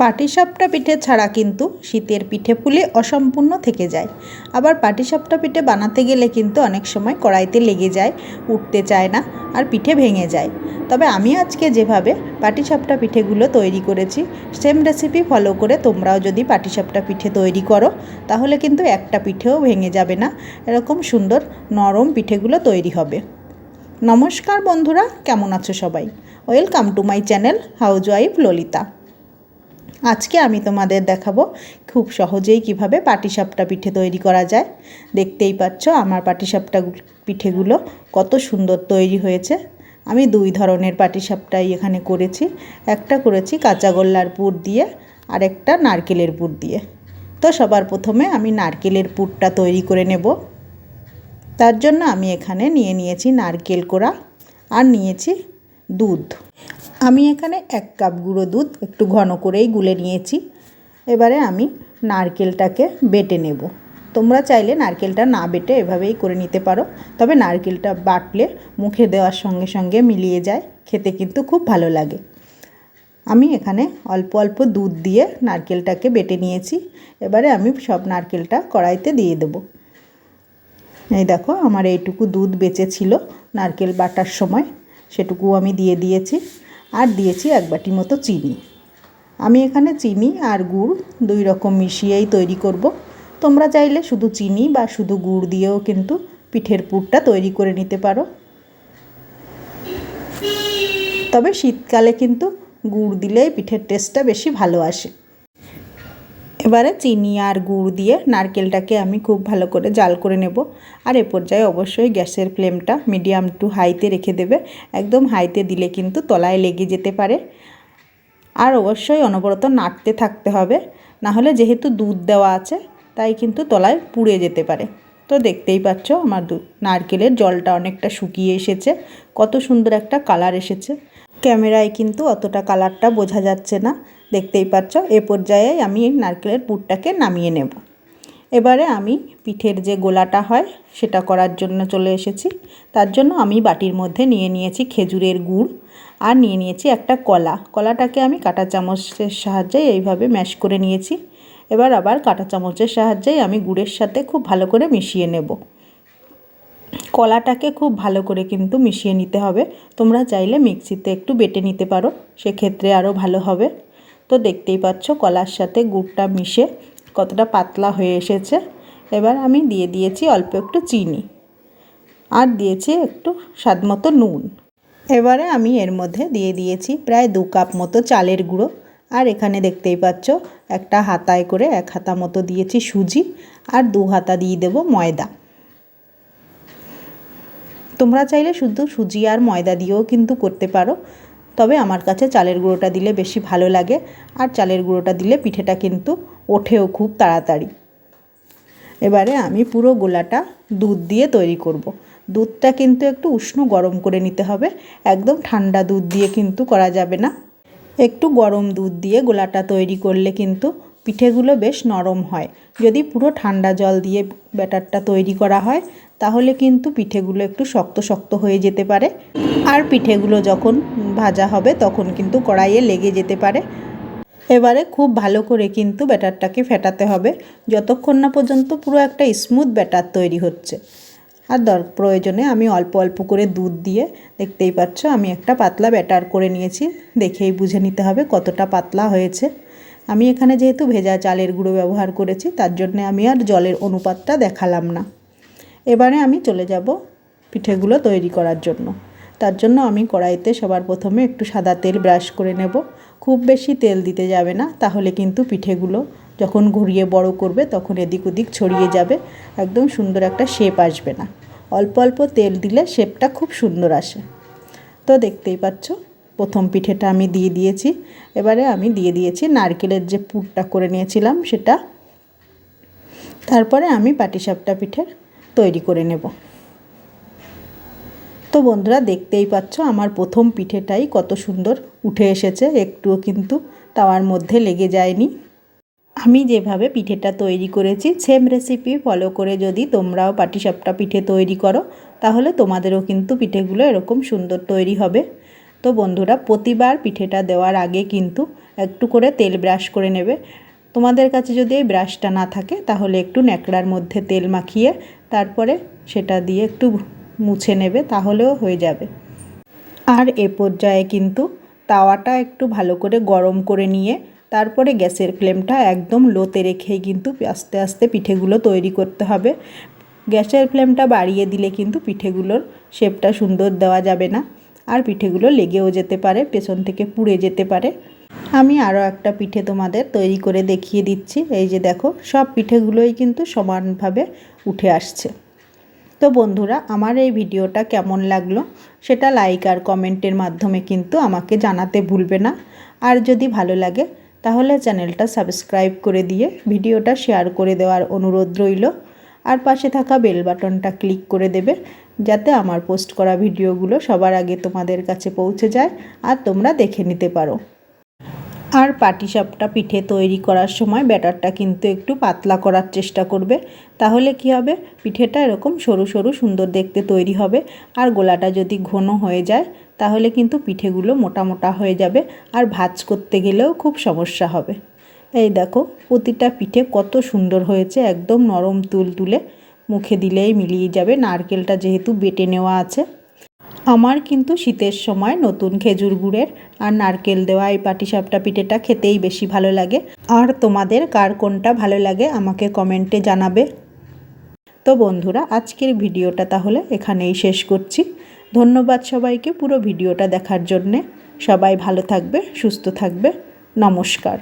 পাটিসাপটা পিঠে ছাড়া কিন্তু শীতের পিঠে পুলি অসম্পূর্ণ থেকে যায়। আবার পাটিসাপটা পিঠে বানাতে গেলে কিন্তু অনেক সময় কড়াইতে লেগে যায়, উঠতে চায় না আর পিঠে ভেঙে যায়। তবে আমি আজকে যেভাবে পাটিসাপটা পিঠেগুলো তৈরি করেছি সেম রেসিপি ফলো করে তোমরাও যদি পাটিসাপটা পিঠে তৈরি করো, তাহলে কিন্তু একটা পিঠেও ভেঙে যাবে না। এরকম সুন্দর নরম পিঠেগুলো তৈরি হবে। নমস্কার বন্ধুরা, কেমন আছো সবাই? Welcome to my channel housewife Lalita আজকে আমি তোমাদের দেখাবো খুব সহজেই কীভাবে পাটিসাপটা পিঠে তৈরি করা যায়। দেখতেই পাচ্ছ আমার পাটিসাপটা পিঠেগুলো কত সুন্দর তৈরি হয়েছে। আমি দুই ধরনের পাটিসাপটাই এখানে করেছি। একটা করেছি কাঁচা গোল্লার পুর দিয়ে, আর একটা নারকেলের পুর দিয়ে। তো সবার প্রথমে আমি নারকেলের পুরটা তৈরি করে নেব। তার জন্য আমি এখানে নিয়ে নিয়েছি নারকেল কোড়া, আর নিয়েছি দুধ। আমি এখানে এক কাপ গুঁড়ো দুধ একটু ঘন করেই গুলে নিয়েছি। এবারে আমি নারকেলটাকে বেটে নেব। তোমরা চাইলে নারকেলটা না বেটে এভাবেই করে নিতে পারো, তবে নারকেলটা বাটলে মুখে দেওয়ার সঙ্গে সঙ্গে মিলিয়ে যায়, খেতে কিন্তু খুব ভালো লাগে। আমি এখানে অল্প অল্প দুধ দিয়ে নারকেলটাকে বেটে নিয়েছি। এবারে আমি সব নারকেলটা কড়াইতে দিয়ে দেবো। এই দেখো, আমার এইটুকু দুধ বেঁচে ছিল নারকেল বাটার সময়। সেটুকু আমি দিয়ে দিয়েছি। আর দিয়েছি এক বাটি মতো চিনি। আমি এখানে চিনি আর গুড় দুই রকম মিশিয়েই তৈরি করব। তোমরা চাইলে শুধু চিনি বা শুধু গুড় দিয়েও কিন্তু পিঠের পুরটা তৈরি করে নিতে পারো। তবে শীতকালে কিন্তু গুড় দিলেই পিঠের টেস্টটা বেশি ভালো আসে। এবারে চিনি আর গুড় দিয়ে নারকেলটাকে আমি খুব ভালো করে জাল করে নেব। আর এ পর্যায়ে অবশ্যই গ্যাসের ফ্লেমটা মিডিয়াম টু হাইতে রেখে দেবে। একদম হাইতে দিলে কিন্তু তলায় লেগে যেতে পারে। আর অবশ্যই অনবরত নাড়তে থাকতে হবে। না হলে যেহেতু দুধ দেওয়া আছে, তাই কিন্তু তলায় পুড়ে যেতে পারে। তো দেখতেই পাচ্ছ আমার দুধ নারকেলের জলটা অনেকটা শুকিয়ে এসেছে। কত সুন্দর একটা কালার এসেছে। ক্যামেরায় কিন্তু অতটা কালারটা বোঝা যাচ্ছে না। দেখতেই পাচ্ছ, এ পর্যায়ে আমি নারকেলের পুরটাকে নামিয়ে নেব। এবারে আমি পিঠের যে গোলাটা হয়, সেটা করার জন্য চলে এসেছি। তার জন্য আমি বাটির মধ্যে নিয়ে নিয়েছি খেজুরের গুড় আর নিয়ে নিয়েছি একটা কলা। কলাটাকে আমি কাঁটা চামচের সাহায্যে এইভাবে ম্যাশ করে নিয়েছি। এবার আবার কাঁটা চামচের সাহায্যেই আমি গুড়ের সাথে খুব ভালো করে মিশিয়ে নেব। কলাটাকে খুব ভালো করে কিন্তু মিশিয়ে নিতে হবে। তোমরা চাইলে মিক্সিতে একটু বেটে নিতে পারো, সেক্ষেত্রে আরও ভালো হবে। তো দেখতেই পাচ্ছ কলার সাথে গুড়টা মিশে কতটা পাতলা হয়ে এসেছে। এবার আমি দিয়ে দিয়েছি অল্প একটু চিনি আর দিয়েছি একটু স্বাদ মতো নুন। এবারে আমি এর মধ্যে দিয়ে দিয়েছি প্রায় দু কাপ মতো চালের গুঁড়ো। আর এখানে দেখতেই পাচ্ছ একটা হাতায় করে এক হাতা মতো দিয়েছি সুজি আর দু হাতা দিয়ে দেবো ময়দা। তোমরা চাইলে শুধু সুজি আর ময়দা দিয়েও কিন্তু করতে পারো। তবে আমার কাছে চালের গুঁড়োটা দিলে বেশি ভালো লাগে। আর চালের গুঁড়োটা দিলে পিঠেটা কিন্তু ওঠেও খুব তাড়াতাড়ি। এবারে আমি পুরো গোলাটা দুধ দিয়ে তৈরি করব। দুধটা কিন্তু একটু উষ্ণ গরম করে নিতে হবে। একদম ঠান্ডা দুধ দিয়ে কিন্তু করা যাবে না। একটু গরম দুধ দিয়ে গোলাটা তৈরি করলে কিন্তু পিঠেগুলো বেশ নরম হয়। যদি পুরো ঠান্ডা জল দিয়ে ব্যাটারটা তৈরি করা হয়, তাহলে কিন্তু পিঠেগুলো একটু শক্ত শক্ত হয়ে যেতে পারে। আর পিঠেগুলো যখন ভাজা হবে, তখন কিন্তু কড়াইয়ে লেগে যেতে পারে। এবারে খুব ভালো করে কিন্তু ব্যাটারটাকে ফেটাতে হবে। যতক্ষণ না পর্যন্ত পুরো একটা স্মুথ ব্যাটার তৈরি হচ্ছে। আর দর, প্রয়োজনে আমি অল্প অল্প করে দুধ দিয়ে, দেখতেই পাচ্ছ, আমি একটা পাতলা ব্যাটার করে নিয়েছি। দেখেই বুঝে নিতে হবে কতটা পাতলা হয়েছে। আমি এখানে যেহেতু ভেজা চালের গুঁড়ো ব্যবহার করেছি, তার জন্য আমি আর জলের অনুপাতটা দেখালাম না। এবারে আমি চলে যাব পিঠেগুলো তৈরি করার জন্য। তার জন্য আমি কড়াইতে সবার প্রথমে একটু সাদা তেল ব্রাশ করে নেব। খুব বেশি তেল দিতে যাবে না, তাহলে কিন্তু পিঠেগুলো যখন ঘুরিয়ে বড় করবে তখন এদিক ওদিক ছড়িয়ে যাবে, একদম সুন্দর একটা শেপ আসবে না। অল্প অল্প তেল দিলে শেপটা খুব সুন্দর আসে। তো দেখতেই পাচ্ছ প্রথম পিঠেটা আমি দিয়ে দিয়েছি। এবারে আমি দিয়ে দিয়েছি নারকেলের যে পুরটা করে নিয়েছিলাম সেটা। তারপরে আমি পাটিসাপটা পিঠের তৈরি করে নেব। তো বন্ধুরা দেখতেই পাচ্ছ আমার প্রথম পিঠেটাই কত সুন্দর উঠে এসেছে, একটুও কিন্তু তাওয়ার মধ্যে লেগে যায়নি। আমি যেভাবে পিঠেটা তৈরি করেছি সেম রেসিপি ফলো করে যদি তোমরাও পাটিসাপটা পিঠে তৈরি করো, তাহলে তোমাদেরও কিন্তু পিঠেগুলো এরকম সুন্দর তৈরি হবে। তো বন্ধুরা প্রতিবার পিঠেটা দেওয়ার আগে কিন্তু একটু করে তেল ব্রাশ করে নেবে। তোমাদের কাছে যদি এই ব্রাশটা না থাকে, তাহলে একটু ন্যাকড়ার মধ্যে তেল মাখিয়ে তারপরে সেটা দিয়ে একটু মুছে নেবে, তাহলেও হয়ে যাবে। আর এ পর্যায়ে কিন্তু তাওয়াটা একটু ভালো করে গরম করে নিয়ে তারপরে গ্যাসের ফ্লেমটা একদম লোতে রেখেই কিন্তু আস্তে আস্তে পিঠেগুলো তৈরি করতে হবে। গ্যাসের ফ্লেমটা বাড়িয়ে দিলে কিন্তু পিঠেগুলোর শেপটা সুন্দর দেওয়া যাবে না। আর পিঠেগুলো লেগেও যেতে পারে, পেছন থেকে পুড়ে যেতে পারে। আমি আরও একটা পিঠে তোমাদের তৈরি করে দেখিয়ে দিচ্ছি। এই যে দেখো, সব পিঠেগুলোই কিন্তু সমানভাবে উঠে আসছে। তো বন্ধুরা, আমার এই ভিডিওটা কেমন লাগল সেটা লাইক আর কমেন্টের মাধ্যমে কিন্তু আমাকে জানাতে ভুলবে না। আর যদি ভালো লাগে, তাহলে চ্যানেলটা সাবস্ক্রাইব করে দিয়ে ভিডিওটা শেয়ার করে দেওয়ার অনুরোধ রইল। আর পাশে থাকা বেল বাটনটা ক্লিক করে দেবে, যাতে আমার পোস্ট করা ভিডিওগুলো সবার আগে তোমাদের কাছে পৌঁছে যায় আর তোমরা দেখে নিতে পারো। আর পাটিসাপটা পিঠে তৈরি করার সময় ব্যাটারটা কিন্তু একটু পাতলা করার চেষ্টা করবে, তাহলে কি হবে? পিঠেটা এরকম সরু সরু সুন্দর দেখতে তৈরি হবে, আর গোলাটা যদি ঘন হয়ে যায়, তাহলে কিন্তু পিঠেগুলো মোটা মোটা হয়ে যাবে, আর ভাজ করতে গেলেও খুব সমস্যা হবে। এই দেখো, প্রতিটা পিঠে কত সুন্দর হয়েছে, একদম নরম তুল তুলে মুখে দিলেই মিলিয়ে যাবে। নারকেলটা যেহেতু বেটে নেওয়া আছে। আমার কিন্তু শীতের সময় নতুন খেজুর গুড়ের আর নারকেল দেওয়া এই পাটিসাপটা পিঠেটা খেতেই বেশি ভালো লাগে। আর তোমাদের কার কোনটা ভালো লাগে আমাকে কমেন্টে জানাবে। তো বন্ধুরা, আজকের ভিডিওটা তাহলে এখানেই শেষ করছি। ধন্যবাদ সবাইকে পুরো ভিডিওটা দেখার জন্যে। সবাই ভালো থাকবে, সুস্থ থাকবে। নমস্কার।